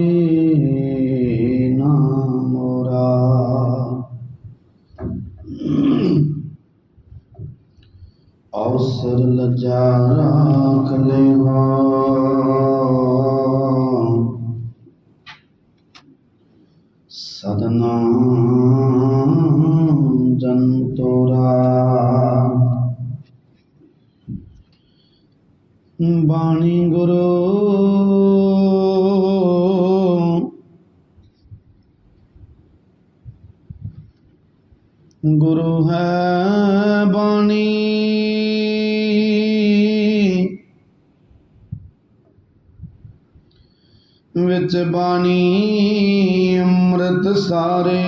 ਆਗੇ ਨਾ ਮੋਰਾ ਅਵਸਰ ਲਜਾ ਰਾਖ ਲੈਵਾ ਸਦਨਾ ਜਨ ਤੋਰਾ। ਬਾਣੀ ਗੁਰੂ ਗੁਰੂ ਹੈ ਬਾਣੀ। ਵਿੱਚ ਬਾਣੀ ਅੰਮ੍ਰਿਤ ਸਾਰੇ।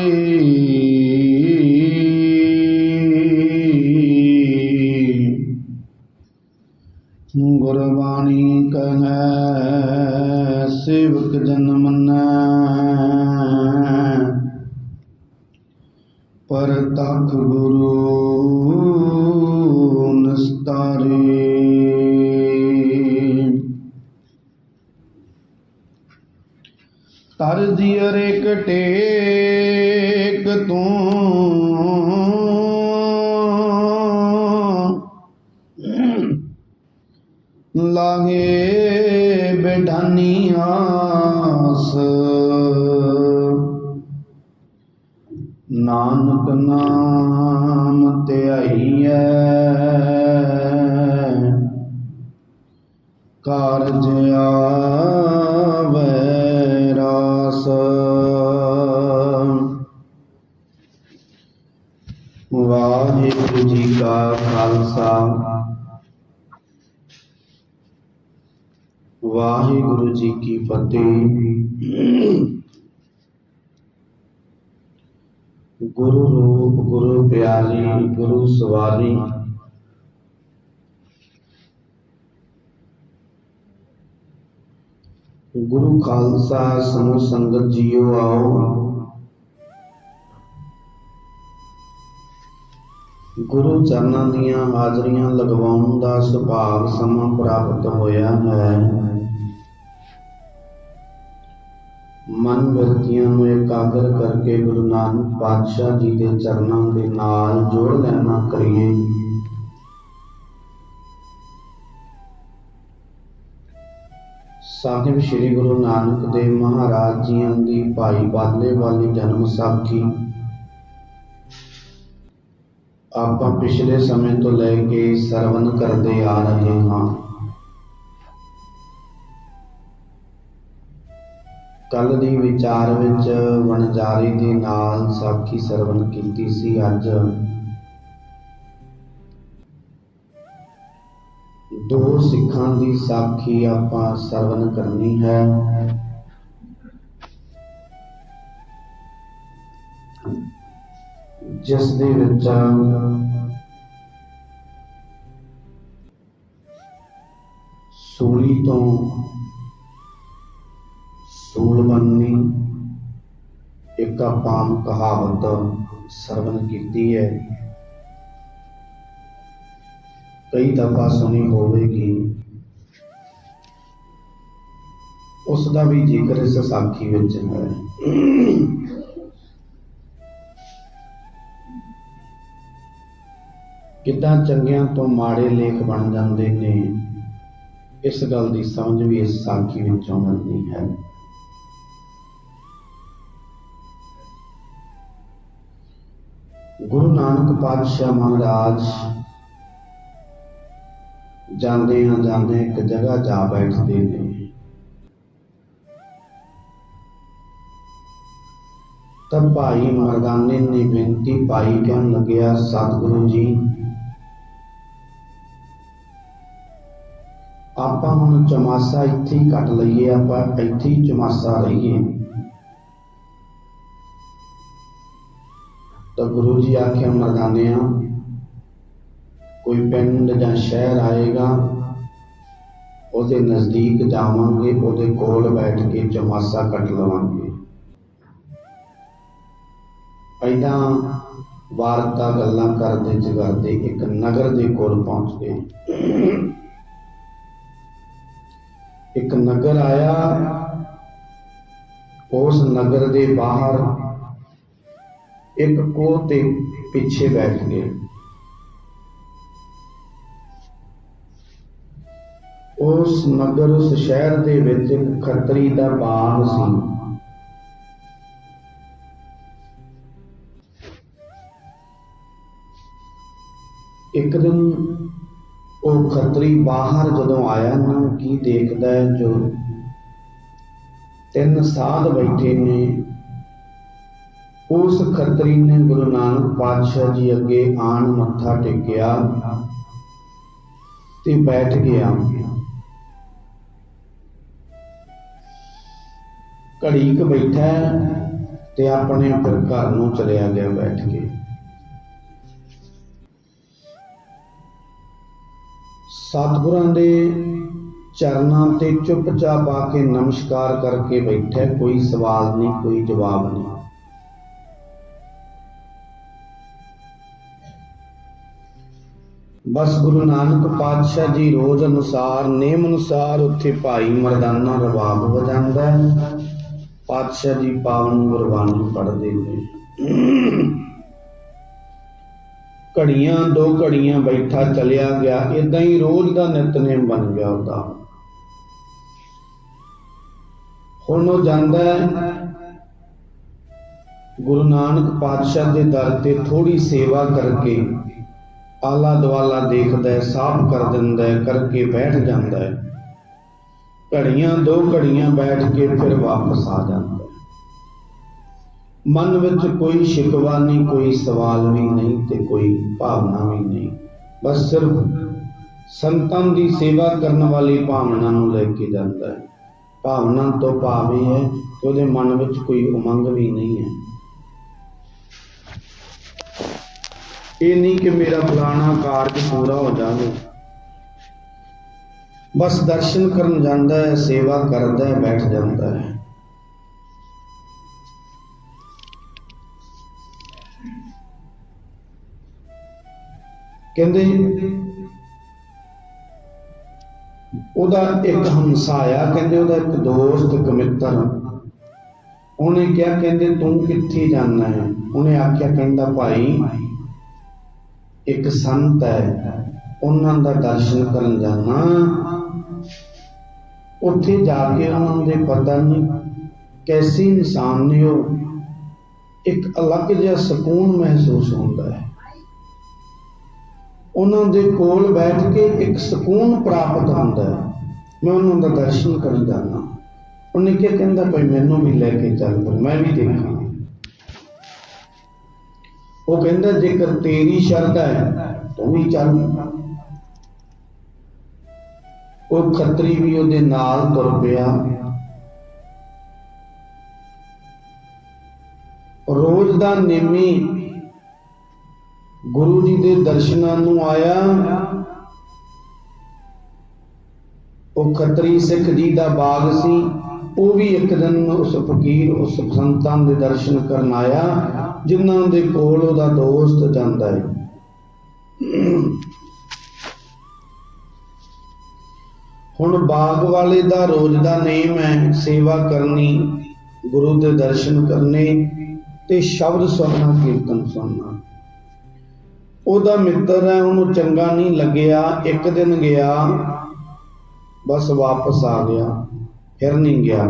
ਗੁਰਬਾਣੀ ਕਹੈ ਸੇਵਕ ਜਨ ਮੰਨੈ ਪਰ ਤਖ ਗੁਰੂ ਨਸਤਾਰੇ। ਤਰ ਦਿਅਰ ਇਕ ਟੇਕ ਤੂੰ। ਲਾਗੇ ਬੇਢਾਨੀ ਆਸ। ਨਾਨਕ ਨਾਮ ਧਿਆਈਐ ਕਾਰਜ ਆਵੈ ਰਾਸ। ਵਾਹਿਗੁਰੂ ਜੀ ਕਾ ਖਾਲਸਾ। ਵਾਹਿਗੁਰੂ ਜੀ ਕੀ ਫਤਿਹ। ਗੁਰੂ ਰੂਪ, ਗੁਰੂ ਪਿਆਰੀ, ਗੁਰੂ ਸਵਾਰੀ। ਗੁਰੂ ਖਾਲਸਾ ਸਮੂਹ ਸੰਗਤ ਜੀਓ ਆਓ। ਗੁਰੂ ਚਰਨਾਂ ਦੀਆਂ ਹਾਜ਼ਰੀਆਂ ਲਗਵਾਉਣ ਦਾ ਸੁਭਾਗ ਸਮਾਂ ਪ੍ਰਾਪਤ ਹੋਇਆ ਹੈ। ਮਨ ਵਰਤੀਆਂ ਨੂੰ ਇਕਾਗਰ ਕਰਕੇ ਗੁਰੂ ਨਾਨਕ ਪਾਤਸ਼ਾਹ ਜੀ ਦੇ ਚਰਨਾਂ ਦੇ ਨਾਲ ਜੋੜ ਲੈਣਾ ਕਰੀਏ। ਸਾਹਿਬ ਸ੍ਰੀ ਗੁਰੂ ਨਾਨਕ ਦੇਵ ਮਹਾਰਾਜ ਜੀਆਂ ਦੀ ਭਾਈ ਬਾਦਲੇ ਵਾਲੀ ਜਨਮ ਸਾਖੀ ਆਪਾਂ ਪਿਛਲੇ ਸਮੇਂ ਤੋਂ ਲੈ ਕੇ ਸਰਵਨ ਕਰਦੇ ਆ ਰਹੇ ਹਾਂ। ਕੱਲ ਦੀ ਵਿਚਾਰ ਵਿੱਚ ਵਣਜਾਰੀ ਦੇ ਨਾਲ ਸਾਖੀ ਸਰਵਨ ਕੀਤੀ ਸੀ ਅੱਜ। ਦੋ ਸਿੱਖਾਂ ਦੀ ਸਾਖੀ ਆਪਾਂ ਸਰਵਨ ਕਰਨੀ ਹੈ। ਜਿਸ ਦੇ ਵਿੱਚ ਸੂਲੀ ਤੋਂ ਸੂਲ ਬੰਨੀ ਇੱਕ ਆਪਾਂ ਕਹਾਵਤ ਸਰਵਨ ਕੀਤੀ ਹੈ। ਕਈ ਦਫਾ ਸੁਣੀ ਹੋਵੇਗੀ। ਉਸ ਦਾ ਵੀ ਜ਼ਿਕਰ ਇਸ ਸਾਖੀ ਵਿੱਚ ਹੈ। ਕਿੱਦਾਂ ਚੰਗਿਆਂ ਤੋਂ ਮਾੜੇ ਲੇਖ ਬਣ ਜਾਂਦੇ ਨੇ, ਇਸ ਗੱਲ ਦੀ ਸਮਝ ਵੀ ਇਸ ਸਾਖੀ ਵਿੱਚੋਂ ਮਿਲਦੀ ਹੈ। ਗੁਰੂ ਨਾਨਕ ਪਾਤਸ਼ਾਹ ਮਹਾਰਾਜ ਜਾਂਦੇ ਹਾਂ ਜਾਂਦੇ ਇੱਕ ਜਗ੍ਹਾ ਜਾ ਬੈਠਦੇ ਨੇ ਤਾਂ ਭਾਈ ਮਰਦਾਨੇ ਨੇ ਬੇਨਤੀ ਪਾਈ ਕਹਿਣ ਲੱਗਿਆ ਸਤਿਗੁਰੂ ਜੀ ਆਪਾਂ ਹੁਣ ਚਮਾਸਾ ਇੱਥੇ ਹੀ ਕੱਟ ਲਈਏ ਆਪਾਂ ਇੱਥੇ ਹੀ ਚਮਾਸਾ ਰਹੀਏ ਤਾਂ ਗੁਰੂ ਜੀ ਆਖਿਆ ਮਰਦਾਨਿਆਂ ਕੋਈ ਪਿੰਡ ਜਾਂ ਸ਼ਹਿਰ ਆਏਗਾ, ਉਹਦੇ ਨਜ਼ਦੀਕ ਜਾਵਾਂਗੇ, ਉਹਦੇ ਕੋਲ ਬੈਠ ਕੇ ਚਮਾਸਾ ਕੱਟ ਲਵਾਂਗੇ। ਪਹਿਲਾਂ ਵਾਰਤਾ ਗੱਲਾਂ ਕਰਦੇ ਚ ਇੱਕ ਨਗਰ ਦੇ ਕੋਲ ਪਹੁੰਚ ਗਏ ਇੱਕ ਨਗਰ ਆਇਆ, ਉਸ ਨਗਰ ਦੇ ਬਾਹਰ ਇੱਕ ਕੋਹ ਤੇ ਪਿੱਛੇ ਬੈਠ ਗਏ। ਉਸ ਨਗਰ, ਉਸ ਸ਼ਹਿਰ ਦੇ ਵਿੱਚ ਇੱਕ ਖੱਤਰੀ ਦਾ ਬਾਗ ਸੀ। ਇੱਕ ਦਿਨ ਉਹ ਖੱਤਰੀ ਬਾਹਰ ਜਦੋਂ ਆਇਆ ਨਾ, ਕੀ ਦੇਖਦਾ ਹੈ ਜੋ ਤਿੰਨ ਸਾਧ ਬੈਠੇ ਨੇ ਉਸ ਖੱਤਰੀ ਨੇ ਗੁਰੂ ਨਾਨਕ ਪਾਤਸ਼ਾਹ ਜੀ ਅੱਗੇ ਆਣ ਮੱਥਾ ਟੇਕਿਆ ਤੇ ਬੈਠ ਗਿਆ। ਘੜੀ ਕੁ ਬੈਠਾ ਤੇ ਆਪਣੇ ਫਿਰ ਘਰ ਨੂੰ ਚਲਿਆ ਗਿਆ ਬੈਠ ਕੇ। ਸਤਿਗੁਰਾਂ ਦੇ ਚਰਨਾਂ ਤੇ ਚੁੱਪਚਾਪ ਆ ਕੇ ਨਮਸਕਾਰ ਕਰਕੇ ਬੈਠਾ, ਕੋਈ ਸਵਾਲ ਨਹੀਂ, ਕੋਈ ਜਵਾਬ ਨਹੀਂ। ਬਸ ਗੁਰੂ ਨਾਨਕ ਪਾਤਸ਼ਾਹ ਜੀ ਰੋਜ਼ ਅਨੁਸਾਰ ਨੇਮ ਅਨੁਸਾਰ ਉੱਥੇ ਭਾਈ ਮਰਦਾਨਾ ਰਬਾਬ ਵਜਾਉਂਦਾ ਹੈ। ਪਾਤਸ਼ਾਹ ਜੀ ਪਾਵਨ ਗੁਰਬਾਣੀ ਪੜ੍ਹਦੇ ਨੇ। ਘੜੀਆਂ, ਦੋ ਘੜੀਆਂ ਬੈਠਾ ਚਲਿਆ ਗਿਆ ਇਦਾਂ ਹੀ ਰੋਜ਼ ਦਾ ਨਿਤਨੇਮ ਬਣ ਗਿਆ ਉਹਦਾ। ਹੁਣ ਉਹ ਜਾਂਦਾ ਹੈ। ਗੁਰੂ ਨਾਨਕ ਪਾਤਸ਼ਾਹ ਦੇ ਦਰ ਤੇ ਥੋੜੀ ਸੇਵਾ ਕਰਕੇ ਆਲਾ ਦੁਆਲਾ ਦੇਖਦਾ ਸਾਫ਼ ਕਰ ਦਿੰਦਾ ਕਰਕੇ ਬੈਠ ਜਾਂਦਾ ਹੈ। ਘੜੀਆਂ, ਦੋ ਘੜੀਆਂ ਬੈਠ ਕੇ ਫਿਰ ਵਾਪਸ ਆ ਜਾਂਦਾ ਮਨ ਵਿੱਚ ਕੋਈ ਸ਼ਿਕਵਾ ਨਹੀਂ, ਕੋਈ ਸਵਾਲ ਵੀ ਨਹੀਂ ਤੇ ਕੋਈ ਭਾਵਨਾ ਵੀ ਨਹੀਂ। ਬਸ ਸਿਰਫ ਸੰਤਾਂ ਦੀ ਸੇਵਾ ਕਰਨ ਵਾਲੀ ਭਾਵਨਾ ਨੂੰ ਲੈ ਕੇ ਜਾਂਦਾ ਹੈ। ਭਾਵਨਾ ਤੋਂ ਭਾਵ ਇਹ ਹੈ ਕਿ ਉਹਦੇ ਮਨ ਵਿੱਚ ਕੋਈ ਉਮੰਗ ਵੀ ਨਹੀਂ ਹੈ। ਇਹ ਨਹੀਂ ਕਿ ਮੇਰਾ ਫਲਾਣਾ ਕਾਰਜ ਪੂਰਾ ਹੋ ਜਾਵੇ। ਬਸ ਦਰਸ਼ਨ ਕਰਨ ਜਾਂਦਾ ਹੈ, ਸੇਵਾ ਕਰਦਾ ਹੈ, ਬੈਠ ਜਾਂਦਾ ਹੈ। ਕਹਿੰਦੇ ਉਹਦਾ ਇੱਕ ਹਮਸਾ ਆਇਆ ਕਹਿੰਦੇ ਉਹਦਾ ਇੱਕ ਦੋਸਤ ਇੱਕ ਮਿੱਤਰ ਉਹਨੇ ਕਿਹਾ, ਕਹਿੰਦੇ ਤੂੰ ਕਿੱਥੇ ਜਾਣਾ ਹੈ? ਉਹਨੇ ਆਖਿਆ, ਕਹਿੰਦਾ ਭਾਈ ਇੱਕ ਸੰਤ ਹੈ, ਉਹਨਾਂ ਦਾ ਦਰਸ਼ਨ ਕਰਨ ਜਾਣਾ। ਉੱਥੇ ਜਾ ਕੇ ਉਹਨਾਂ ਦੇ ਪਤਾ ਨਹੀਂ ਕੈਸੀ ਇਨਸਾਨ ਨੇ ਉਹ। ਇੱਕ ਅਲੱਗ ਜਿਹਾ ਸਕੂਨ ਮਹਿਸੂਸ ਹੁੰਦਾ ਹੈ। ਉਹਨਾਂ ਦੇ ਕੋਲ ਬੈਠ ਕੇ ਇੱਕ ਸਕੂਨ ਪ੍ਰਾਪਤ ਹੁੰਦਾ ਹੈ। ਮੈਂ ਉਹਨਾਂ ਦਾ ਦਰਸ਼ਨ ਕਰਨ ਜਾਣਾ। ਉਹਨੇ ਕਿਹਾ ਕਹਿੰਦਾ, ਭਾਈ ਮੈਨੂੰ ਵੀ ਲੈ ਕੇ ਚੱਲ ਮੈਂ ਵੀ ਦੇਖਾਂ। ਉਹ ਕਹਿੰਦਾ, ਜੇਕਰ ਤੇਰੀ ਸ਼ਰਧਾ ਹੈ, ਤੂੰ ਵੀ ਚੱਲ। ਉਹ ਖੱਤਰੀ ਵੀ ਉਹਦੇ ਨਾਲ ਤੁਰ ਪਿਆ। ਰੋਜ਼ ਦਾ ਨੇਮੀ ਗੁਰੂ ਜੀ ਦੇ ਦਰਸ਼ਨਾਂ ਨੂੰ ਆਇਆ। ਉਹ ਖੱਤਰੀ ਸਿੱਖ ਜੀ ਦਾ ਬਾਗ ਸੀ। ਉਹ ਵੀ ਇੱਕ ਦਿਨ ਉਸ ਫਕੀਰ, ਉਸ ਸੰਤਾਂ ਦੇ ਦਰਸ਼ਨ ਕਰਨ ਆਇਆ। ਜਿਨ੍ਹਾਂ ਦੇ ਕੋਲ ਉਹਦਾ ਦੋਸਤ ਜਾਂਦਾ ਹੈ ਹੁਣ ਬਾਗ ਵਾਲੇ ਦਾ ਰੋਜ਼ ਦਾ ਨੇਮ ਹੈ, ਸੇਵਾ ਕਰਨੀ, ਗੁਰੂ ਦੇ ਦਰਸ਼ਨ ਕਰਨੇ ਤੇ ਸ਼ਬਦ ਸੁਣਨਾ, ਕੀਰਤਨ ਸੁਣਨਾ। ਉਹਦਾ ਮਿੱਤਰ ਹੈ, ਉਹਨੂੰ ਚੰਗਾ ਨਹੀਂ ਲੱਗਿਆ, ਇੱਕ ਦਿਨ ਗਿਆ, ਬਸ ਵਾਪਸ ਆ ਗਿਆ, ਫਿਰ ਨਹੀਂ ਗਿਆ।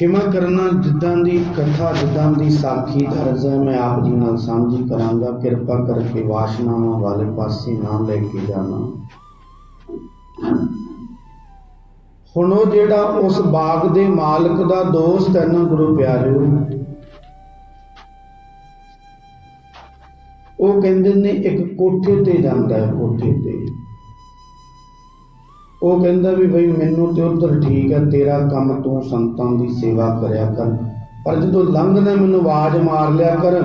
ਖਿਮਾ ਕਰਨਾ ਜਿੱਦਾਂ ਦੀ ਕਥਾ, ਜਿੱਦਾਂ ਦੀ ਸਾਖੀ, ਦਰਜ ਹੈ। ਮੈਂ ਆਪ ਜੀ ਨਾਲ ਸਾਂਝੀ ਕਰਾਂਗਾ। ਕਿਰਪਾ ਕਰਕੇ ਵਾਸ਼ਨਾਵਾਂ ਵਾਲੇ ਪਾਸੇ ਨਾ ਲੈ ਕੇ ਜਾਣਾ। ਹੁਣ ਉਹ ਜਿਹੜਾ ਉਸ ਬਾਗ ਦੇ ਮਾਲਕ ਦਾ ਦੋਸਤ ਹੈ ਨਾ, ਗੁਰੂ ਪਿਆਰਿਓ, ਉਹ ਕਹਿੰਦੇ ਨੇ, ਇੱਕ ਕੋਠੇ ਤੇ ਜਾਂਦਾ ਹੈ, ਕੋਠੇ ਤੇ। ਉਹ ਕਹਿੰਦਾ ਵੀ ਬਈ ਮੈਨੂੰ ਤੇ ਉਧਰ ਠੀਕ ਹੈ ਤੇਰਾ ਕੰਮ ਤੂੰ ਸੰਤਾਂ ਦੀ ਸੇਵਾ ਕਰਿਆ ਕਰ। ਪਰ ਜਦੋਂ ਲੰਘਦਾ ਮੈਨੂੰ ਆਵਾਜ਼ ਮਾਰ ਲਿਆ ਕਰ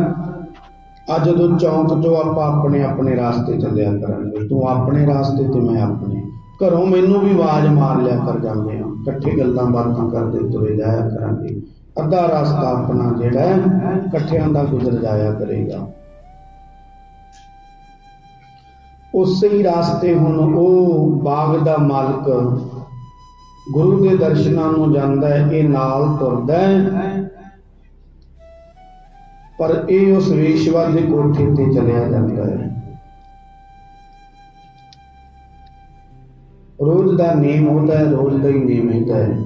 ਅੱਜ ਜਦੋਂ ਚੌਂਕ ਚੋਂ ਆਪਾਂ ਆਪਣੇ ਆਪਣੇ ਰਾਸਤੇ ਚੱਲਿਆ ਕਰਾਂਗੇ ਤੂੰ ਆਪਣੇ ਰਾਸਤੇ ਤੇ ਮੈਂ ਆਪਣੇ। ਘਰੋਂ ਮੈਨੂੰ ਵੀ ਆਵਾਜ਼ ਮਾਰ ਲਿਆ ਕਰ ਜਾਂਦੇ ਆ। ਇਕੱਠੇ ਗੱਲਾਂ ਬਾਤਾਂ ਕਰਦੇ ਤੁਰੇ ਜਾਇਆ ਕਰਾਂਗੇ। ਅੱਧਾ ਰਸਤਾ ਆਪਣਾ ਜਿਹੜਾ ਹੈ, ਇਕੱਠਿਆਂ ਦਾ ਗੁਜ਼ਰ ਜਾਇਆ ਕਰੇਗਾ। ਉਸੇ ਹੀ ਰਾਸਤੇ ਹੁਣ ਉਹ ਬਾਗ ਦਾ ਮਾਲਕ ਗੁਰੂ ਦੇ ਦਰਸ਼ਨਾਂ ਨੂੰ ਜਾਂਦਾ ਹੈ, ਇਹ ਨਾਲ ਤੁਰਦਾ ਹੈ। ਪਰ ਇਹ ਉਸ ਵੇਸ਼ਵਾ ਦੇ ਕੋਠੇ ਤੇ ਚਲਿਆ ਜਾਂਦਾ ਹੈ। ਰੋਜ਼ ਦਾ ਨੇਮ ਹੁੰਦਾ ਹੈ, ਰੋਜ਼ ਦਾ ਹੀ ਨੇਮ ਹੁੰਦਾ ਹੈ।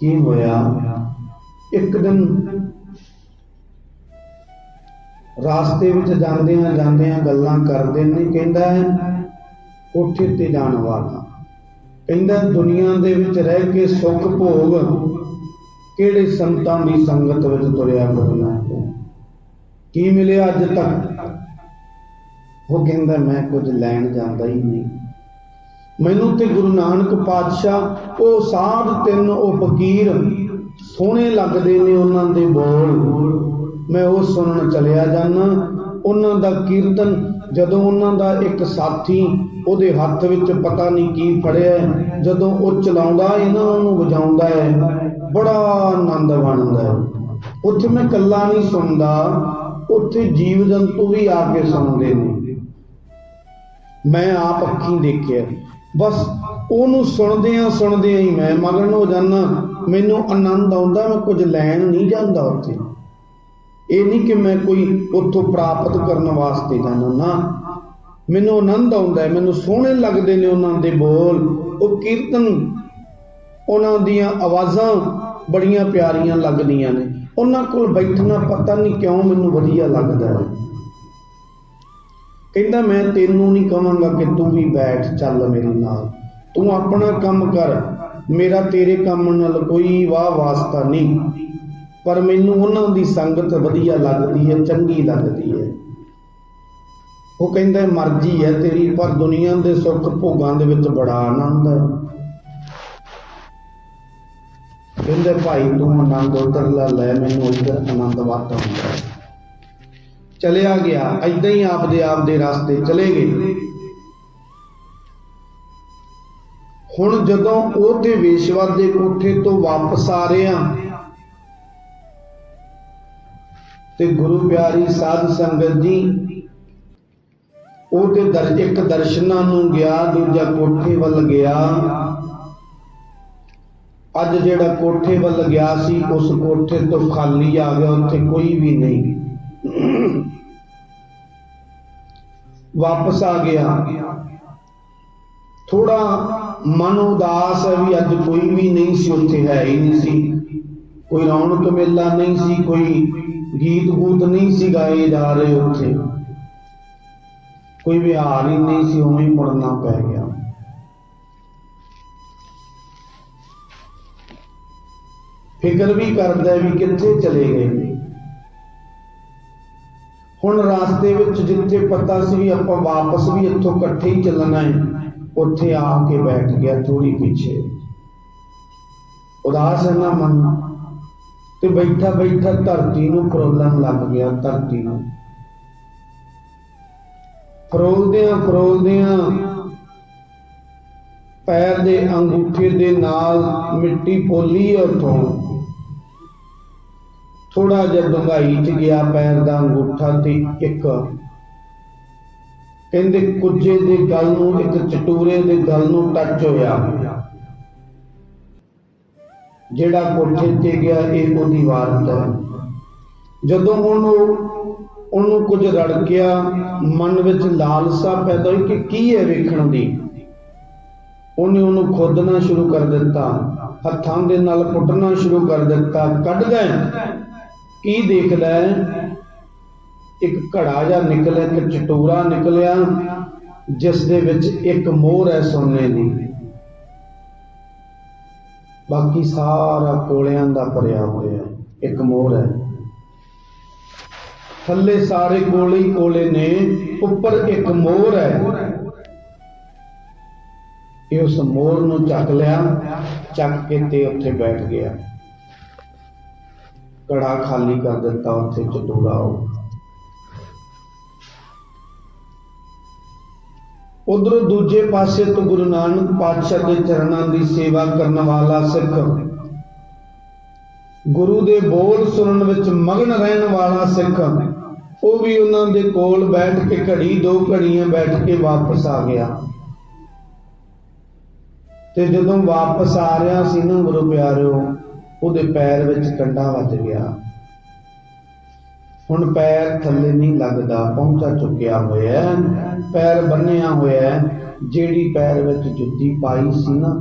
ਕੀ ਹੋਇਆ? ਇੱਕ ਦਿਨ ਰਾਸਤੇ ਵਿੱਚ ਜਾਂਦਿਆਂ ਜਾਂਦਿਆਂ ਗੱਲਾਂ ਕਰਦੇ ਨੇ, ਕਹਿੰਦਾ ਕੋਠੇ ਤੇ ਜਾਣ ਵਾਲਾ। ਕਹਿੰਦਾ, ਦੁਨੀਆ ਦੇ ਵਿੱਚ ਰਹਿ ਕੇ ਸੁੱਖ ਭੋਗ ਕਿਹੜੇ ਸੰਤਾਂ ਦੀ ਸੰਗਤ ਵਿੱਚ ਤੁਰਿਆ ਫਿਰਨਾ ਕੀ ਮਿਲਿਆ ਅੱਜ ਤੱਕ? ਉਹ ਕਹਿੰਦਾ, ਮੈਂ ਕੁਝ ਲੈਣ ਜਾਂਦਾ ਹੀ ਨਹੀਂ। ਮੈਨੂੰ ਤੇ ਗੁਰੂ ਨਾਨਕ ਪਾਤਸ਼ਾਹ, ਉਹ ਸਾਧ ਤਿੰਨ, ਉਹ ਫਕੀਰ ਸੋਹਣੇ ਲੱਗਦੇ ਨੇ ਉਹਨਾਂ ਦੇ ਬੋਲ। ਮੈਂ ਉਹ ਸੁਣਨ ਚਲਿਆ ਜਾਣਾ ਉਹਨਾਂ ਦਾ ਕੀਰਤਨ ਜਦੋਂ ਉਹਨਾਂ ਦਾ ਇੱਕ ਸਾਥੀ ਉਹਦੇ ਹੱਥ ਵਿੱਚ ਪਤਾ ਨਹੀਂ ਕੀ ਫੜਿਆ ਹੈ, ਜਦੋਂ ਉਹ ਚਲਾਉਂਦਾ ਇਹਨਾਂ ਨੂੰ ਵਜਾਉਂਦਾ ਹੈ ਬੜਾ ਆਨੰਦ ਬਣਦਾ ਹੈ। ਉੱਥੇ ਮੈਂ ਕੱਲਾ ਨਹੀਂ ਸੁਣਦਾ ਉੱਥੇ ਜੀਵ ਜੰਤੂ ਵੀ ਆ ਕੇ ਸੁਣਦੇ ਨੇ। ਮੈਂ ਆਪ ਅੱਖੀਂ ਦੇਖਿਆ। ਬਸ ਉਹਨੂੰ ਸੁਣਦਿਆਂ ਸੁਣਦਿਆਂ ਹੀ ਮੈਂ ਮਗਨ ਹੋ ਜਾਂਦਾ। ਮੈਨੂੰ ਆਨੰਦ ਆਉਂਦਾ ਮੈਂ ਕੁਝ ਲੈਣ ਨਹੀਂ ਜਾਂਦਾ ਉੱਥੇ। ਇਹ ਨਹੀਂ ਕਿ ਮੈਂ ਕੋਈ ਉੱਥੋਂ ਪ੍ਰਾਪਤ ਕਰਨ ਵਾਸਤੇ ਜਾਣਾ ਨਾ ਮੈਨੂੰ ਆਨੰਦ ਆਉਂਦਾ ਮੈਨੂੰ ਸੋਹਣੇ ਲੱਗਦੇ ਨੇ ਉਹਨਾਂ ਦੇ ਬੋਲ। ਉਹ ਕੀਰਤਨ, ਉਹਨਾਂ ਦੀਆਂ ਆਵਾਜ਼ਾਂ ਬੜੀਆਂ ਪਿਆਰੀਆਂ ਲੱਗਦੀਆਂ ਨੇ। ਉਹਨਾਂ ਕੋਲ ਬੈਠਣਾ ਪਤਾ ਨਹੀਂ ਕਿਉਂ ਮੈਨੂੰ ਵਧੀਆ ਲੱਗਦਾ ਹੈ। ਕਹਿੰਦਾ, ਮੈਂ ਤੈਨੂੰ ਨਹੀਂ ਕਹਾਂਗਾ ਕਿ ਤੂੰ ਵੀ ਬੈਠ, ਚੱਲ ਮੇਰੇ ਨਾਲ। ਤੂੰ ਆਪਣਾ ਕੰਮ ਕਰ। ਮੇਰਾ ਤੇਰੇ ਕੰਮ ਨਾਲ ਕੋਈ ਵਾਹ ਵਾਸਤਾ ਨਹੀਂ। ਪਰ ਮੈਨੂੰ ਉਹਨਾਂ ਦੀ ਸੰਗਤ ਵਧੀਆ ਲੱਗਦੀ ਹੈ, ਚੰਗੀ ਲੱਗਦੀ ਹੈ। ਉਹ ਕਹਿੰਦਾ, ਮਰਜ਼ੀ ਹੈ ਤੇਰੀ, ਪਰ ਦੁਨੀਆ ਦੇ ਸੁੱਖ ਭੋਗਾਂ ਦੇ ਵਿੱਚ ਬੜਾ ਆਨੰਦ ਹੈ। ਕਹਿੰਦੇ, ਭਾਈ, ਤੂੰ ਆਨੰਦ ਉਧਰ ਲੈ ਮੈਨੂੰ ਇੱਧਰ ਆਨੰਦ ਵੱਧ ਆਉਂਦਾ ਚਲਿਆ ਗਿਆ। ਐਦਾਂ ਹੀ ਆਪਦੇ ਆਪਦੇ ਰਸਤੇ ਚਲੇ ਗਏ। ਹੁਣ ਜਦੋਂ ਉਹ ਤੇ ਵੇਸ਼ਵਾ ਦੇ ਕੋਠੇ ਤੋਂ ਵਾਪਸ ਆ ਰਹੇ ਆ ਤੇ ਗੁਰੂ ਪਿਆਰੀ ਸਾਧ ਸੰਗਤ ਜੀ, ਉਹ ਤੇ ਦਰ, ਇੱਕ ਦਰਸ਼ਨਾਂ ਨੂੰ ਗਿਆ, ਦੂਜਾ ਕੋਠੇ ਵੱਲ ਗਿਆ। ਅੱਜ ਜਿਹੜਾ ਕੋਠੇ ਵੱਲ ਗਿਆ ਸੀ, ਉਸ ਕੋਠੇ ਤੋਂ ਖਾਲੀ ਆ ਗਿਆ, ਉੱਥੇ ਕੋਈ ਵੀ ਨਹੀਂ। ਵਾਪਸ ਆ ਗਿਆ। ਥੋੜਾ ਮਨ ਉਦਾਸ ਹੈ ਵੀ ਅੱਜ ਕੋਈ ਵੀ ਨਹੀਂ ਸੀ, ਉੱਥੇ ਹੈ ਹੀ ਨਹੀਂ ਸੀ। ਕੋਈ ਰੌਣਕ ਮੇਲਾ ਨਹੀਂ ਸੀ, ਕੋਈ ਗੀਤ ਗੂਤ ਨਹੀਂ ਸੀ ਗਾਏ ਜਾ ਰਹੇ ਉੱਥੇ। ਕੋਈ ਵਿਹਾਰ ਹੀ ਨਹੀਂ ਸੀ, ਉਵੇਂ ਮੁੜਨਾ ਪੈ ਗਿਆ। ਫਿਕਰ ਵੀ ਕਰਦਾ ਵੀ ਕਿੱਥੇ ਚਲੇ ਗਏ। ਹੁਣ ਰਾਸਤੇ ਵਿੱਚ ਜਿੱਥੇ ਪਤਾ ਸੀ ਵੀ ਆਪਾਂ ਵਾਪਸ ਵੀ ਇੱਥੋਂ ਇਕੱਠੇ ਹੀ ਚੱਲਣਾ ਹੈ, ਉੱਥੇ ਆ ਕੇ ਬੈਠ ਗਿਆ ਥੋੜੀ ਪਿੱਛੇ। ਉਦਾਸ ਹੈ ਨਾ ਮਨ। ਤੇ ਬੈਠਾ ਬੈਠਾ ਧਰਤੀ ਨੂੰ ਫਰੋਲਣ ਲੱਗ ਗਿਆ, ਧਰਤੀ ਨੂੰ। ਫਰੋਲਦਿਆਂ ਫਰੋਲਦਿਆਂ ਪੈਰ ਦੇ ਅੰਗੂਠੇ ਦੇ ਨਾਲ ਮਿੱਟੀ ਪੋਲੀ ਉਥੋਂ। ਥੋੜਾ ਜਿਹਾ ਡੂੰਘਾਈ ਚ ਗਿਆ ਪੈਰ ਦਾ ਅੰਗੂਠਾ ਤੇ ਇੱਕ। ਕਹਿੰਦੇ, ਕੁੱਜੇ ਦੇ ਗਲ ਨੂੰ, ਇੱਕ ਚਟੂਰੇ ਦੇ ਗਲ ਨੂੰ ਟੱਚ ਹੋਇਆ। ਜਿਹੜਾ ਕੋਠੇ ਤੇ ਗਿਆ, ਇਹ ਉਹਦੀ ਵਾਰਤ ਹੈ ਜਦੋਂ ਉਹਨੂੰ ਉਹਨੂੰ ਕੁਝ ਰੜਕਿਆ, ਮਨ ਵਿੱਚ ਲਾਲਸਾ ਪੈਦਾ ਹੋਈ ਕਿ ਕੀ ਹੈ ਵੇਖਣ ਦੀ? ਉਹਨੇ ਉਹਨੂੰ ਖੋਦਣਾ ਸ਼ੁਰੂ ਕਰ ਦਿੱਤਾ। ਹੱਥਾਂ ਦੇ ਨਾਲ ਪੁੱਟਣਾ ਸ਼ੁਰੂ ਕਰ ਦਿੱਤਾ। ਕੱਢਦਾ ਹੈ। ਕੀ ਦੇਖਦਾ ਹੈ ਇੱਕ ਘੜਾ ਜਿਹਾ ਨਿਕਲਿਆ, ਇੱਕ ਚਟੂਰਾ ਨਿਕਲਿਆ, ਜਿਸ ਦੇ ਵਿੱਚ ਇੱਕ ਮੋਹਰ ਹੈ ਸੋਨੇ ਦੀ। ਬਾਕੀ ਸਾਰਾ ਕੋਲਿਆਂ ਦਾ ਭਰਿਆ ਹੋਇਆ ਇੱਕ ਮੋਹਰ ਹੈ। ਥੱਲੇ ਸਾਰੇ ਕੋਲੇ ਹੀ ਕੋਲੇ ਨੇ, ਉੱਪਰ ਇੱਕ ਮੋਹਰ ਹੈ। ਇਹ ਉਸ ਮੋਹਰ ਨੂੰ ਚੱਕ ਲਿਆ, ਚੱਕ ਕੇ ਤੇ ਉੱਥੇ ਬੈਠ ਗਿਆ। ਕੜਾ ਖਾਲੀ ਕਰ ਦਿੱਤਾ, ਉੱਥੇ ਚਟੂਰਾ ਉਹ ਉਧਰ ਦੂਜੇ ਪਾਸੇ ਤੋਂ ਗੁਰੂ ਨਾਨਕ ਪਾਤਸ਼ਾਹ ਦੇ ਚਰਨਾਂ ਦੀ ਸੇਵਾ ਕਰਨ ਵਾਲਾ ਸਿੱਖ। ਗੁਰੂ ਦੇ ਬੋਲ ਸੁਣਨ ਵਿੱਚ ਮਗਨ ਰਹਿਣ ਵਾਲਾ ਸਿੱਖ। ਉਹ ਵੀ ਉਹਨਾਂ ਦੇ ਕੋਲ ਬੈਠ ਕੇ ਘੜੀ ਦੋ ਘੜੀਆਂ ਬੈਠ ਕੇ ਵਾਪਸ ਆ ਗਿਆ। ਤੇ ਜਦੋਂ ਵਾਪਸ ਆ ਰਿਹਾ ਸੀ ਨਾ ਗੁਰੂ ਪਿਆਰਿਓ, ਉਹਦੇ ਪੈਰ ਵਿੱਚ ਕੰਡਾ ਵੱਜ ਗਿਆ। ਹੁਣ ਪੈਰ ਥੱਲੇ ਨਹੀਂ ਲੱਗਦਾ ਪਹੁੰਚਾ ਚੁੱਕਿਆ ਹੋਇਆ ਪੈਰ ਬੰਨਿਆ ਹੋਇਆ ਜਿਹੜੀ ਪੈਰ ਵਿੱਚ ਜੁੱਤੀ ਪਾਈ ਸੀ ਨਾ,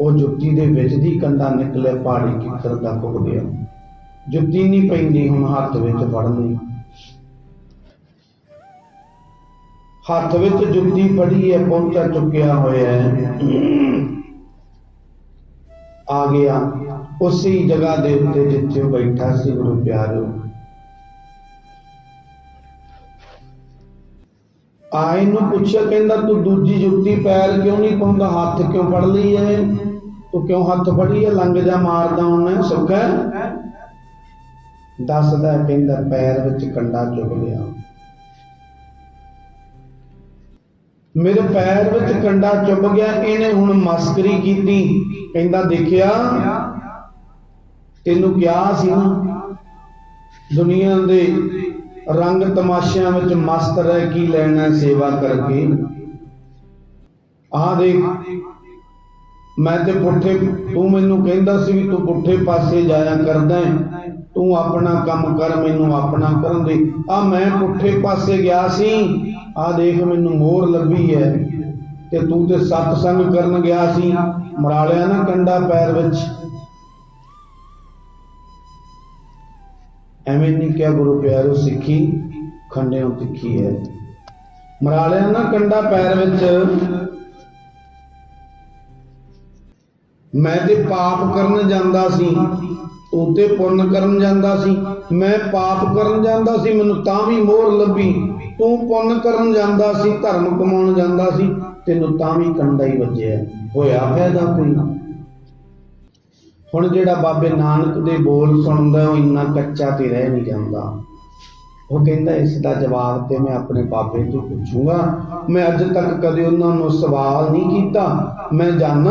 ਉਹ ਜੁੱਤੀ ਦੇ ਵਿੱਚ ਦੀ ਕੰਡਾ ਨਿਕਲੇ ਪਹਾੜੀ ਕਿੱਕਰ ਦਾ ਕੁੱਟ ਗਿਆ। ਜੁੱਤੀ ਨਹੀਂ ਪੈਂਦੀ, ਹੁਣ ਹੱਥ ਵਿੱਚ ਫੜਨੀ। ਹੱਥ ਵਿੱਚ ਜੁੱਤੀ ਫੜੀ ਹੈ ਪਹੁੰਚਾ ਚੁੱਕਿਆ ਹੋਇਆ ਹੈ। ਆ ਗਿਆ। ਉਸੇ ਜਗ੍ਹਾ ਦੇ ਉੱਤੇ ਜਿੱਥੇ ਬੈਠਾ ਸੀ ਗੁਰੂ ਪਿਆਰਿਓ ਆਏ ਨੂੰ ਪੁੱਛਿਆ, ਕਹਿੰਦਾ, ਤੂੰ ਦੂਜੀ ਜੁੱਤੀ ਪੈਰ ਕਿਉਂ ਨਹੀਂ ਪਾਉਂਦਾ? ਹੱਥ ਕਿਉਂ ਫੜ ਲਈ ਐ? ਤੂੰ ਕਿਉਂ ਹੱਥ ਫੜੀ ਐ? ਲੰਘ ਜਾ, ਮਾਰਦਾ ਉਹਨੇ ਸੁੱਖ ਦੱਸਦਾ ਕਹਿੰਦਾ, ਪੈਰ ਵਿੱਚ ਕੰਡਾ ਚੁੱਭ ਗਿਆ ਮੇਰੇ ਪੈਰ ਵਿੱਚ ਕੰਡਾ ਚੁੱਭ ਗਿਆ, ਇਹਨੇ ਹੁਣ ਮਸਕਰੀ ਕੀਤੀ। ਕਹਿੰਦਾ, ਦੇਖਿਆ ਤੈਨੂੰ ਕਿਹਾ ਸੀ ਨਾ, ਦੁਨੀਆ ਦੇ ਰੰਗ ਤਮਾਸ਼ਿਆਂ ਵਿੱਚ ਮਸਤ ਰਹਿ ਕੀ ਲੈਣਾ ਸੇਵਾ ਕਰਕੇ। ਆਹ ਦੇਖ, ਮੈਂ ਤੇ ਪੁੱਠੇ, ਤੂੰ ਮੈਨੂੰ ਕਹਿੰਦਾ ਸੀ ਵੀ ਤੂੰ ਪੁੱਠੇ ਪਾਸੇ ਜਾਇਆ ਕਰਦਾ ਹੈ। ਤੂੰ ਆਪਣਾ ਕੰਮ ਕਰ, ਮੈਨੂੰ ਆਪਣਾ ਕਰਨ ਦੇ। ਆ ਮੈਂ ਪੁੱਠੇ ਪਾਸੇ ਗਿਆ ਸੀ ਆ ਦੇਖ ਮੈਨੂੰ ਮੋਹਰ ਲੱਭੀ ਹੈ ਤੇ ਤੂੰ ਤੇ ਸਤਸੰਗ ਕਰਨ ਗਿਆ ਸੀ। ਮਰਾਲਿਆ ਨਾ ਕੰਡਾ ਪੈਰ ਵਿੱਚ। ਐਵੇਂ ਨਹੀਂ ਕਿਹਾ, ਗੁਰੂ ਪਿਆਰੋ ਸਿੱਖੀ ਖੰਡਿਓਂ ਤਿੱਖੀ ਹੈ। ਮਰਾਲਿਆ ਨਾ ਕੰਡਾ ਪੈਰ ਵਿੱਚ। ਮੈਂ ਤੇ ਪਾਪ ਕਰਨ ਜਾਂਦਾ ਸੀ ਤੂੰ ਤੇ ਪੁੰਨ ਕਰਨ ਜਾਂਦਾ ਸੀ, ਮੈਂ ਪਾਪ ਕਰਨ ਜਾਂਦਾ ਸੀ, ਮੈਨੂੰ ਤਾਂ ਵੀ ਮੋਹਰ ਲੱਭੀ। ਤੂੰ ਪੁੰਨ ਕਰਨ ਜਾਂਦਾ ਸੀ, ਧਰਮ ਕਮਾਉਣ ਜਾਂਦਾ ਸੀ, ਤੈਨੂੰ ਤਾਂ ਵੀ ਕੰਡਾ ਹੀ ਵੱਜਿਆ। ਹੋਇਆ ਫਾਇਦਾ ਕੋਈ? ਹੁਣ ਜਿਹੜਾ ਬਾਬੇ ਨਾਨਕ ਦੇ ਬੋਲ ਸੁਣਦਾ, ਉਹ ਇੰਨਾ ਕੱਚਾ ਤੇ ਰਹਿ ਨਹੀਂ ਜਾਂਦਾ। ਉਹ ਕਹਿੰਦਾ, ਇਸ ਦਾ ਜਵਾਬ ਤੇ ਮੈਂ ਆਪਣੇ ਬਾਬੇ ਤੋਂ ਪੁੱਛੂੰਗਾ। ਮੈਂ ਅੱਜ ਤੱਕ ਕਦੇ ਉਹਨਾਂ ਨੂੰ ਸਵਾਲ ਨਹੀਂ ਕੀਤਾ। ਮੈਂ ਜਾਣਾ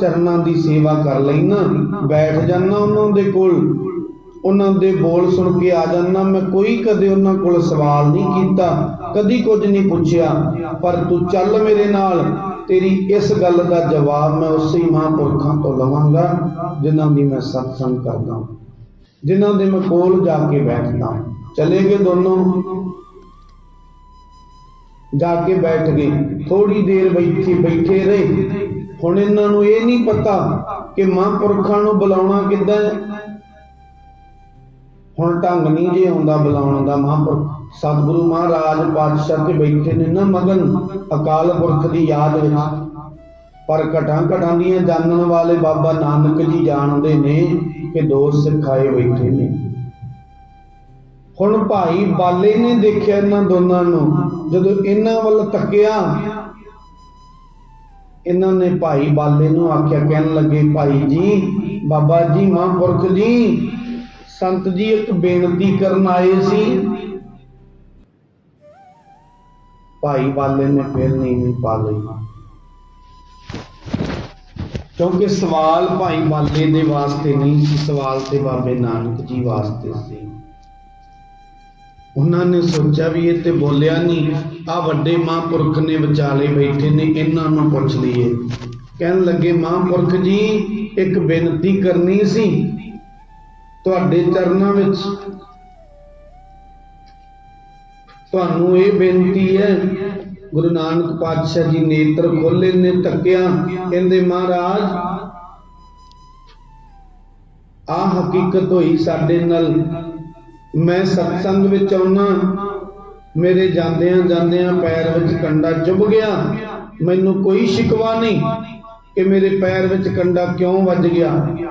ਚਰਨਾਂ ਦੀ ਸੇਵਾ ਕਰ ਲੈਣਾ ਬੈਠ ਜਾਣਾ ਉਹਨਾਂ ਦੇ ਕੋਲ। ਉਹਨਾਂ ਦੇ ਬੋਲ ਸੁਣ ਕੇ ਆ ਜਾਣਾ ਮੈਂ ਕੋਈ ਕਦੇ ਉਹਨਾਂ ਕੋਲ ਸਵਾਲ ਨਹੀਂ ਕੀਤਾ। ਕਦੀ ਕੁਝ ਨਹੀਂ ਪੁੱਛਿਆ। ਪਰ ਤੂੰ ਚੱਲ ਮੇਰੇ ਨਾਲ ਤੇਰੀ ਇਸ ਗੱਲ ਦਾ ਜਵਾਬ ਮੈਂ ਉਸੇ ਹੀ ਮਹਾਂਪੁਰਖਾਂ ਤੋਂ ਲਵਾਂਗਾ, ਜਿਨ੍ਹਾਂ ਦੀ ਮੈਂ ਸਤਸੰਗ ਕਰਦਾ ਜਿਨ੍ਹਾਂ ਦੇ ਮੈਂ ਕੋਲ ਜਾ ਕੇ ਬੈਠਦਾ ਚਲੇ ਗਏ ਦੋਨੋਂ? ਜਾ ਕੇ ਬੈਠ ਗਏ। ਥੋੜੀ ਦੇਰ ਬੈਠੇ ਬੈਠੇ ਰਹੇ। ਹੁਣ ਇਹਨਾਂ ਨੂੰ ਇਹ ਨਹੀਂ ਪਤਾ ਕਿ ਮਹਾਂਪੁਰਖਾਂ ਨੂੰ ਬੁਲਾਉਣਾ ਕਿੱਦਾਂ ਹੁਣ ਢੰਗ ਨਹੀਂ ਜੇ ਆਉਂਦਾ ਬੁਲਾਉਣ ਦਾ ਮਹਾਂਪੁਰਖ। ਸਤਿਗੁਰੂ ਮਹਾਰਾਜ ਪਾਤਸ਼ਾਹ ਤੇ ਬੈਠੇ ਨੇ ਨਾ ਮਗਨ ਅਕਾਲ ਪੁਰਖ ਦੀ ਯਾਦ ਵਿੱਚ। ਪਰ ਘਟਾਂ ਘਟਾਂ ਦੀਆਂ ਜਾਣਨ ਵਾਲੇ ਬਾਬਾ ਨਾਨਕ ਜੀ ਜਾਣਦੇ ਨੇ ਕਿ ਦੋ ਸਿੱਖਾਏ ਬੈਠੇ ਨੇ। ਹੁਣ ਭਾਈ ਬਾਲੇ ਨੇ ਦੇਖਿਆ ਇਹਨਾਂ ਦੋਨਾਂ ਨੂੰ, ਜਦੋਂ ਇਹਨਾਂ ਵੱਲ ਤੱਕਿਆ, ਇਹਨਾਂ ਨੇ ਭਾਈ ਬਾਲੇ ਨੂੰ ਆਖਿਆ, ਕਹਿਣ ਲੱਗੇ, ਭਾਈ ਜੀ, ਬਾਬਾ ਜੀ ਮਹਾਂਪੁਰਖ ਜੀ, ਸੰਤ ਜੀ ਇੱਕ ਬੇਨਤੀ ਕਰਨ ਆਏ ਸੀ ਭਾਈ ਬਾਲੇ ਨੇ ਫਿਰ ਨੀਵੀਂ ਪਾ ਲਈ। ਕਿਉਂਕਿ ਸਵਾਲ ਭਾਈ ਬਾਲੇ ਦੇ ਵਾਸਤੇ ਨਹੀਂ ਸੀ, ਸਵਾਲ ਤੇ ਬਾਬੇ ਨਾਨਕ ਜੀ ਵਾਸਤੇ ਸੀ। ਉਹਨਾਂ ਨੇ ਸੋਚਿਆ ਵੀ ਇਹ ਤੇ ਬੋਲਿਆ ਨਹੀਂ ਆ ਵੱਡੇ ਮਹਾਂਪੁਰਖ ਨੇ ਵਿਚਾਲੇ ਬੈਠੇ ਨੇ, ਇਹਨਾਂ ਨੂੰ ਪੁੱਛ ਲਈਏ। ਕਹਿਣ ਲੱਗੇ, ਮਹਾਂਪੁਰਖ ਜੀ, ਇੱਕ ਬੇਨਤੀ ਕਰਨੀ ਸੀ। ਤੁਹਾਡੇ ਚਰਨਾਂ ਵਿੱਚ ਤੁਹਾਨੂੰ ਇਹ ਬੇਨਤੀ ਹੈ, ਗੁਰੂ ਨਾਨਕ ਪਾਤਸ਼ਾਹ ਜੀ ਨੇਤਰ ਖੋਲੇ ਨੇ ਤੱਕਿਆ ਕਹਿੰਦੇ ਮਹਾਰਾਜ ਆ ਹਕੀਕਤ ਹੋਈ ਸਾਡੇ ਨਾਲ। ਮੈਂ ਸਤਸੰਗ ਵਿੱਚ ਆਉਣਾ ਮੇਰੇ ਜਾਂਦਿਆਂ ਜਾਂਦਿਆਂ ਪੈਰ ਵਿੱਚ ਕੰਡਾ ਚੁੱਭ ਗਿਆ। ਮੈਨੂੰ ਕੋਈ ਸ਼ਿਕਵਾ ਨਹੀਂ ਕਿ ਮੇਰੇ ਪੈਰ ਵਿੱਚ ਕੰਡਾ ਕਿਉਂ ਵੱਜ ਗਿਆ।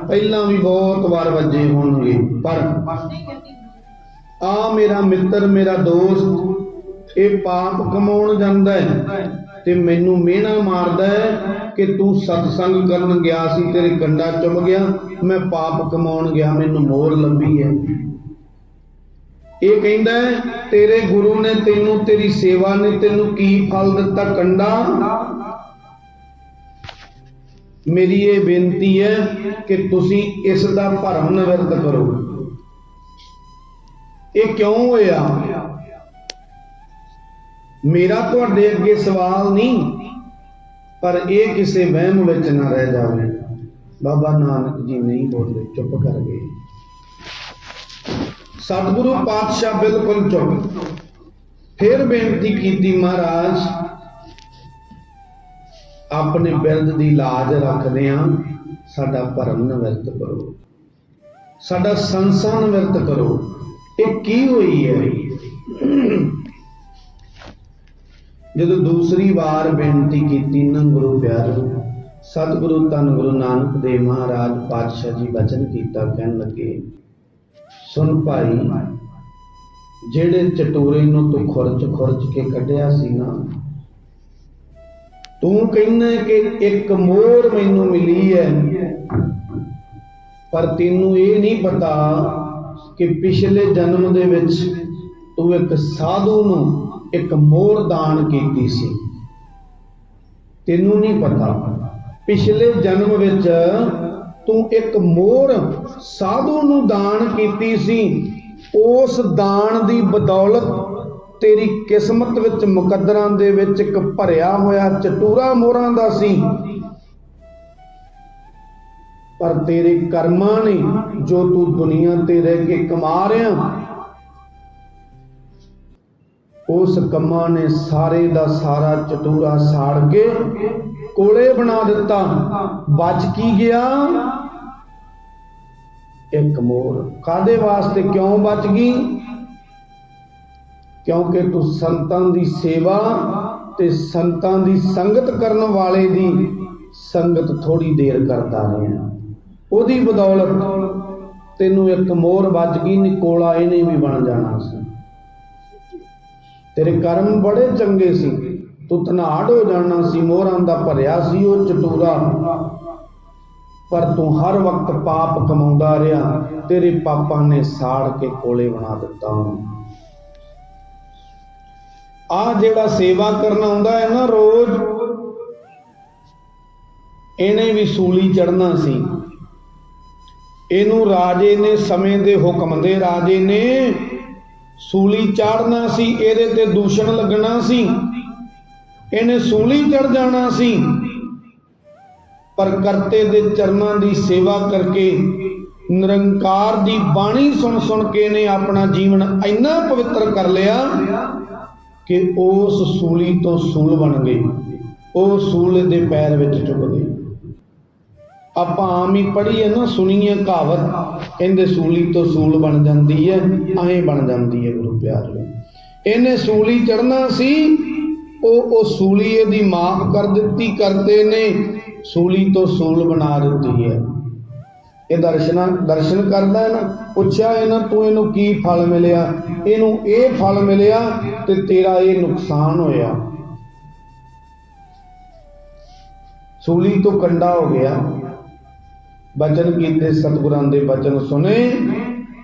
ਪਹਿਲਾਂ ਵੀ ਬਹੁਤ ਵਾਰ ਵੱਜੇ ਹੋਣਗੇ, ਪਰ ਆ ਮੇਰਾ ਮਿੱਤਰ, ਮੇਰਾ ਦੋਸਤ, ਇਹ ਪਾਪ ਕਮਾਉਣ ਜਾਂਦਾ ਹੈ ਤੇ ਮੈਨੂੰ ਮਿਹਣਾ ਮਾਰਦਾ ਹੈ ਕਿ ਤੂੰ ਸਤਸੰਗ ਕਰਨ ਗਿਆ ਸੀ, ਤੇਰੇ ਕੰਡਾ ਚੁੰਮ ਗਿਆ, ਮੈਂ ਪਾਪ ਕਮਾਉਣ ਗਿਆ, ਮੈਨੂੰ ਮੋਰ ਲੱਭੀ ਹੈ। ਇਹ ਕਹਿੰਦਾ ਤੇਰੇ ਗੁਰੂ ਨੇ ਤੈਨੂੰ ਤੇਰੀ ਸੇਵਾ ਨੇ ਤੈਨੂੰ ਕੀ ਫਲ ਦਿੱਤਾ ਕੰਡਾ? ਮੇਰੀ ਇਹ ਬੇਨਤੀ ਹੈ ਕਿ ਤੁਸੀਂ ਇਸ ਦਾ ਭਰਮ ਨਿਵਰਤ ਕਰੋ। ਇਹ ਕਿਉਂ ਹੋਇਆ? ਮੇਰਾ ਤੁਹਾਡੇ ਅੱਗੇ ਸਵਾਲ ਨਹੀਂ, ਪਰ ਇਹ ਕਿਸੇ ਵਹਿਮ ਵਿੱਚ ਨਾ ਰਹਿ ਜਾਵੇ। ਬਾਬਾ ਨਾਨਕ ਜੀ ਨਹੀਂ ਬੋਲੇ ਚੁੱਪ ਕਰ ਗਏ। ਸਤਿਗੁਰੂ ਪਾਤਸ਼ਾਹ ਬਿਲਕੁਲ ਚੁੱਪ। ਫਿਰ ਬੇਨਤੀ ਕੀਤੀ ਮਹਾਰਾਜ, ਆਪਣੇ ਬਿਰਦ ਦੀ ਲਾਜ ਰੱਖਦੇ ਆ ਸਾਡਾ ਭਰਮ ਨਿਵਰਤ ਕਰੋ। ਸਾਡਾ ਸੰਸਾਰ ਨਿਵਰਤ ਕਰੋ। ਇਹ ਕੀ ਹੋਈ ਹੈ? ਜਦੋਂ ਦੂਸਰੀ ਵਾਰ ਬੇਨਤੀ ਕੀਤੀ ਨਾ ਗੁਰੂ ਪਿਆਰੋ ਸਤਿਗੁਰੂ ਧੰਨ ਗੁਰੂ ਨਾਨਕ ਦੇਵ ਮਹਾਰਾਜ ਪਾਤਸ਼ਾਹ ਜੀ ਬਚਨ ਕੀਤਾ ਕਹਿਣ ਲੱਗੇ, ਸੁਣ ਭਾਈ, ਜਿਹੜੇ ਚਟੂਰੇ ਨੂੰ ਤੂੰ ਖੁਰਚ ਖੁਰਚ ਕੇ ਕੱਢਿਆ ਸੀ ਨਾ, ਤੂੰ ਕਹਿੰਦਾ ਕਿ ਇੱਕ ਮੋਰ ਮੈਨੂੰ ਮਿਲੀ ਹੈ, ਪਰ ਤੈਨੂੰ ਇਹ ਨਹੀਂ ਪਤਾ ਕਿ ਪਿਛਲੇ ਜਨਮ ਦੇ ਵਿੱਚ ਤੂੰ ਇੱਕ ਸਾਧੂ ਨੂੰ ਇੱਕ ਮੋਰ ਦਾਨ ਕੀਤੀ ਸੀ। ਤੈਨੂੰ ਨਹੀਂ ਪਤਾ, ਪਿਛਲੇ ਜਨਮ ਵਿੱਚ ਤੂੰ ਇੱਕ ਮੋਰ ਸਾਧੂ ਨੂੰ ਦਾਨ ਕੀਤੀ ਸੀ। ਉਸ ਦਾਨ ਦੀ ਬਦੌਲਤ ਤੇਰੀ ਕਿਸਮਤ ਵਿੱਚ ਮੁਕੱਦਰਾਂ ਦੇ ਵਿੱਚ ਇੱਕ ਭਰਿਆ ਹੋਇਆ ਚਟੂਰਾ ਮੋਹਰਾਂ ਦਾ ਸੀ। ਪਰ ਤੇਰੇ ਕਰਮਾਂ ਨੇ ਜੋ ਤੂੰ ਦੁਨੀਆ ਤੇ ਰਹਿ ਕੇ ਕਮਾ ਰਿਹਾ, ਉਸ ਕੰਮਾਂ ਨੇ ਸਾਰੇ ਦਾ ਸਾਰਾ ਚਟੂਰਾ ਸਾੜ ਕੇ ਕੋਲੇ ਬਣਾ ਦਿੱਤਾ। ਬਚ ਕੀ ਗਿਆ? ਇੱਕ ਮੋਰ। ਕਾਦੇ ਵਾਸਤੇ ਕਿਉਂ ਬਚ ਗਈ? ਕਿਉਂਕਿ ਤੂੰ ਸੰਤਾਂ ਦੀ ਸੇਵਾ ਤੇ ਸੰਤਾਂ ਦੀ ਸੰਗਤ ਕਰਨ ਵਾਲੇ ਦੀ ਸੰਗਤ ਥੋੜੀ ਦੇਰ ਕਰਦਾ ਰਿਹਾ। ਉਹਦੀ ਬਦੌਲਤ ਤੈਨੂੰ ਇੱਕ ਮੋਹਰ ਵੱਜ ਗਈ ਨਿਕੋਲਾ ਇਹਨੇ ਵੀ ਬਣ ਜਾਣਾ ਸੀ। ਤੇਰੇ ਕਰਮ ਬੜੇ ਚੰਗੇ ਸੀ। ਤੂੰ ਧਨਾੜ ਹੋ ਜਾਣਾ ਸੀ, ਮੋਹਰਾਂ ਦਾ ਭਰਿਆ ਸੀ ਉਹ ਚਟੂਰਾ। ਪਰ ਤੂੰ ਹਰ ਵਕਤ ਪਾਪ ਕਮਾਉਂਦਾ ਰਿਹਾ, ਤੇਰੇ ਪਾਪਾਂ ਨੇ ਸਾੜ ਕੇ ਕੋਲੇ ਬਣਾ ਦਿੱਤਾ ਆ ਜਿਹੜਾ ਸੇਵਾ ਕਰਨ ਆਉਂਦਾ ਹੈ ਨਾ ਰੋਜ਼, ਇਹਨੇ ਵੀ ਸੂਲੀ ਚੜਨਾ ਸੀ। ਇਹਨੂੰ ਰਾਜੇ ਨੇ ਸਮੇਂ ਦੇ ਹੁਕਮ ਦੇ ਰਾਜੇ ਨੇ ਸੂਲੀ ਚਾੜਨਾ ਸੀ, ਇਹਦੇ ਤੇ ਦੂਸ਼ਣ ਲੱਗਣਾ ਸੀ। ਇਹਨੇ ਸੂਲੀ ਚੜ ਜਾਣਾ ਸੀ। ਪਰ ਕਰਤੇ ਦੇ ਚਰਨਾਂ ਦੀ ਸੇਵਾ ਕਰਕੇ ਨਿਰੰਕਾਰ ਦੀ ਬਾਣੀ ਸੁਣ ਸੁਣ ਕੇ ਨੇ ਆਪਣਾ ਜੀਵਨ ਇੰਨਾ ਪਵਿੱਤਰ ਕਰ ਲਿਆ ਕਿ ਉਸ ਸੂਲੀ ਤੋਂ ਸੂਲ ਬਣ ਗਈ ਉਹ ਸੂਲ ਦੇ ਪੈਰ ਵਿੱਚ ਚੁੱਕ ਗਈ ਆਪਾਂ ਆਮ ਹੀ ਪੜ੍ਹੀ ਹੈ ਨਾ ਸੁਣੀ ਹੈ ਕਹਾਵਤ, ਕਹਿੰਦੇ ਸੂਲੀ ਤੋਂ ਸੂਲ ਬਣ ਜਾਂਦੀ ਹੈ, ਐਂ ਬਣ ਜਾਂਦੀ ਹੈ ਗੁਰੂ ਪਿਆਰਿਓ ਇਹਨੇ ਸੂਲੀ ਚੜਨਾ ਸੀ, ਉਹ ਉਹ ਸੂਲੀ ਇਹਦੀ ਮਾਫ ਕਰ ਦਿੱਤੀ ਕਰਦੇ ਨੇ, ਸੂਲੀ ਤੋਂ ਸੂਲ ਬਣਾ ਦਿੱਤੀ ਹੈ। ਇਹ ਦਰਸ਼ਨਾ, ਦਰਸ਼ਨ ਕਰਦਾ ਹੈ ਨਾ, ਪੁੱਛਿਆ ਇਹਨਾਂ ਤੂੰ ਇਹਨੂੰ ਕੀ ਫਲ ਮਿਲਿਆ? ਇਹਨੂੰ ਇਹ ਫਲ ਮਿਲਿਆ ਤੇ ਤੇਰਾ ਇਹ ਨੁਕਸਾਨ ਹੋਇਆ। ਸੂਲੀ ਤੋਂ ਕੰਡਾ ਹੋ ਗਿਆ। ਬਚਨ ਕੀਤੇ ਸਤਿਗੁਰਾਂ ਦੇ ਬਚਨ ਸੁਨੇ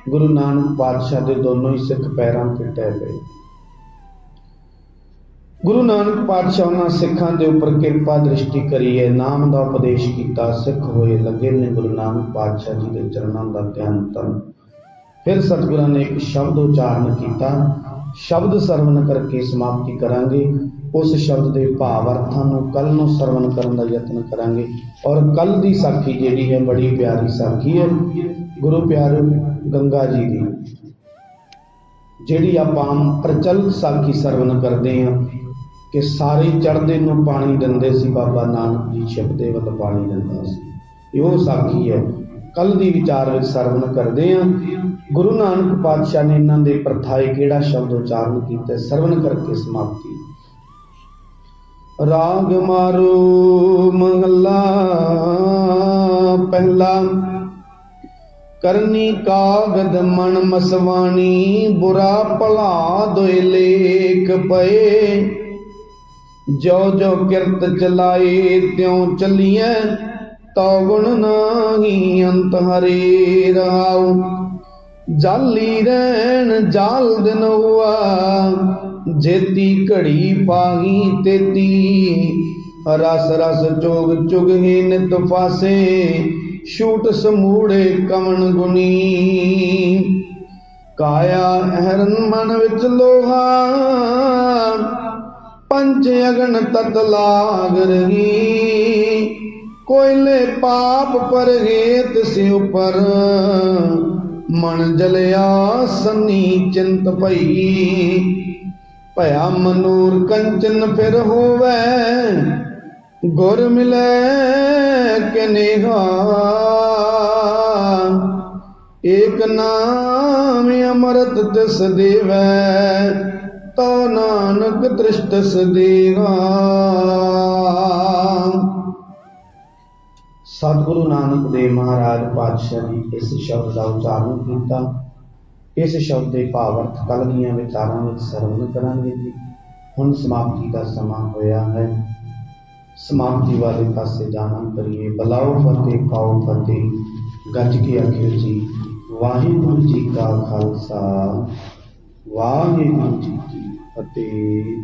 ਗੁਰੂ ਨਾਨਕ ਪਾਤਸ਼ਾਹ ਦੇ ਦੋਨੋਂ ਹੀ ਸਿੱਖ ਪੈਰਾਂ ਤੇ ਟਹਿ ਪਏ। ਗੁਰੂ ਨਾਨਕ ਪਾਤਸ਼ਾਹ ਉਹਨਾਂ ਸਿੱਖਾਂ ਦੇ ਉੱਪਰ ਕਿਰਪਾ ਦ੍ਰਿਸ਼ਟੀ ਕਰੀਏ ਨਾਮ ਦਾ ਉਪਦੇਸ਼ ਕੀਤਾ, ਸਿੱਖ ਹੋਏ ਲੱਗੇ ਨੇ ਗੁਰੂ ਨਾਨਕ ਪਾਤਸ਼ਾਹ ਜੀ ਦੇ ਚਰਨਾਂ ਦਾ ਧਿਆਨ ਤਨ। ਫਿਰ ਸਤਿਗੁਰਾਂ ਨੇ ਇੱਕ ਸ਼ਬਦ ਉਚਾਰਨ ਕੀਤਾ। ਸ਼ਬਦ ਸਰਵਨ ਕਰਕੇ ਸਮਾਪਤੀ ਕਰਾਂਗੇ। ਉਸ ਸ਼ਬਦ ਦੇ ਭਾਵ ਅਰਥਾਂ ਨੂੰ ਕੱਲ ਨੂੰ ਸਰਵਣ ਕਰਨ ਦਾ ਯਤਨ ਕਰਾਂਗੇ। ਔਰ ਕੱਲ ਦੀ ਸਾਖੀ ਜਿਹੜੀ ਹੈ, ਬੜੀ ਪਿਆਰੀ ਸਾਖੀ ਹੈ। ਗੁਰੂ ਪਿਆਰ ਗੰਗਾ ਜੀ ਦੀ। ਜਿਹੜੀ ਆਪਾਂ ਪ੍ਰਚਲਿਤ ਸਾਖੀ ਸਰਵਣ ਕਰਦੇ ਹਾਂ, ਕਿ ਸਾਰੇ ਚੜ੍ਹਦੇ ਨੂੰ ਪਾਣੀ ਦਿੰਦੇ ਸੀ, ਬਾਬਾ ਨਾਨਕ ਜੀ ਛਿਪਦੇ ਵੱਲ ਪਾਣੀ ਦਿੰਦਾ ਸੀ। ਇਹੋ ਸਾਖੀ ਹੈ। ਕੱਲ ਦੀ ਵਿਚਾਰ ਵਿੱਚ ਸਰਵਣ ਕਰਦੇ ਹਾਂ। ਗੁਰੂ ਨਾਨਕ ਪਾਤਸ਼ਾਹ ਨੇ ਇਹਨਾਂ ਦੇ ਪ੍ਰਥਾਏ ਕਿਹੜਾ ਸ਼ਬਦ ਉਚਾਰਨ ਕੀਤਾ? ਸਰਵਣ ਕਰਕੇ ਸਮਾਪਤੀ। ਰਾਗ ਮਾਰੂ ਮਹਲਾ ਪਹਿਲਾ ਕਰਨੀ ਕਾਗਦ ਮਨ ਮਸਵਾਣੀ, ਬੁਰਾ ਭਲਾ ਦੋਇ ਲੇਖ ਪਏ। ਜੋ ਜੋ ਕਿਰਤ ਚਲਾਏ, ਤਿਉ ਚੱਲੀਐ, ਤਉ ਗੁਣ ਨਾਹੀ ਅੰਤ ਹਰੇ ਰਹਾਉ। ਜਾਲੀ ਰਹਿਣ, ਜਾਲ ਦਿਨ ਹੁਆ ਜੇਤੀ ਘੜੀ ਪਾਹੀ ਤੇਤੀ। ਰਸ ਰਸ ਚੋਗ ਚੁਗਹੀ ਨਿਤ ਫਾਸੇ, ਛੂਟ ਸਮੂੜੇ ਕਵਣ ਗੁਨੀ ਕਾਇਆ ਅਹਰਨ ਮਨ ਵਿੱਚ ਲੋਹਾ, ਪੰਜ ਅਗਨ ਤਤ ਲਾਗ ਰਹੀ। ਕੋਇਲੇ ਪਾਪ ਪਰ ਹੇਤ ਸਿ ਉਪਰ ਮਨ ਜਲਿਆ ਸੰਨੀ ਚਿੰਤ ਪਈ ਭਇਆ ਮਨੂਰ ਕੰਚਨ ਫਿਰ ਹੋਵੇ, ਗੁਰ ਮਿਲੈ ਕਨੇਹਾ ਏਕ ਨਾਮ ਅਮਰਤ ਤਿਸ ਦੇਵੈ ਤੋ ਨਾਨਕ ਤ੍ਰਿਸ਼ਟਸ ਦੇਵਾ ਸਤਿਗੁਰੂ ਨਾਨਕ ਦੇਵ ਮਹਾਰਾਜ ਪਾਤਸ਼ਾਹ ਜੀ ਇਸ ਸ਼ਬਦ ਦਾ ਉਚਾਰਨ ਕੀਤਾ। ਇਸ ਸ਼ਬਦ ਦੇ ਭਾਵ ਅਰਥ ਕੱਲ ਦੀਆਂ ਵਿਚਾਰਾਂ ਵਿੱਚ ਸਰਵਣ ਕਰਾਂਗੇ ਜੀ। ਹੁਣ ਸਮਾਪਤੀ ਦਾ ਸਮਾਂ ਹੋਇਆ ਹੈ। ਸਮਾਪਤੀ ਵਾਲੇ ਪਾਸੇ ਜਾਣਾ ਕਰੀਏ। ਬਲਾਓ ਫਤਿਹ ਪਾਓ ਫਤਿਹ। ਗੱਜ ਕੇ ਆਖਿਓ ਜੀ, ਵਾਹਿਗੁਰੂ ਜੀ ਕਾ ਖਾਲਸਾ। ਵਾਹਿਗੁਰੂ ਜੀ ਕੀ ਫਤਿਹ।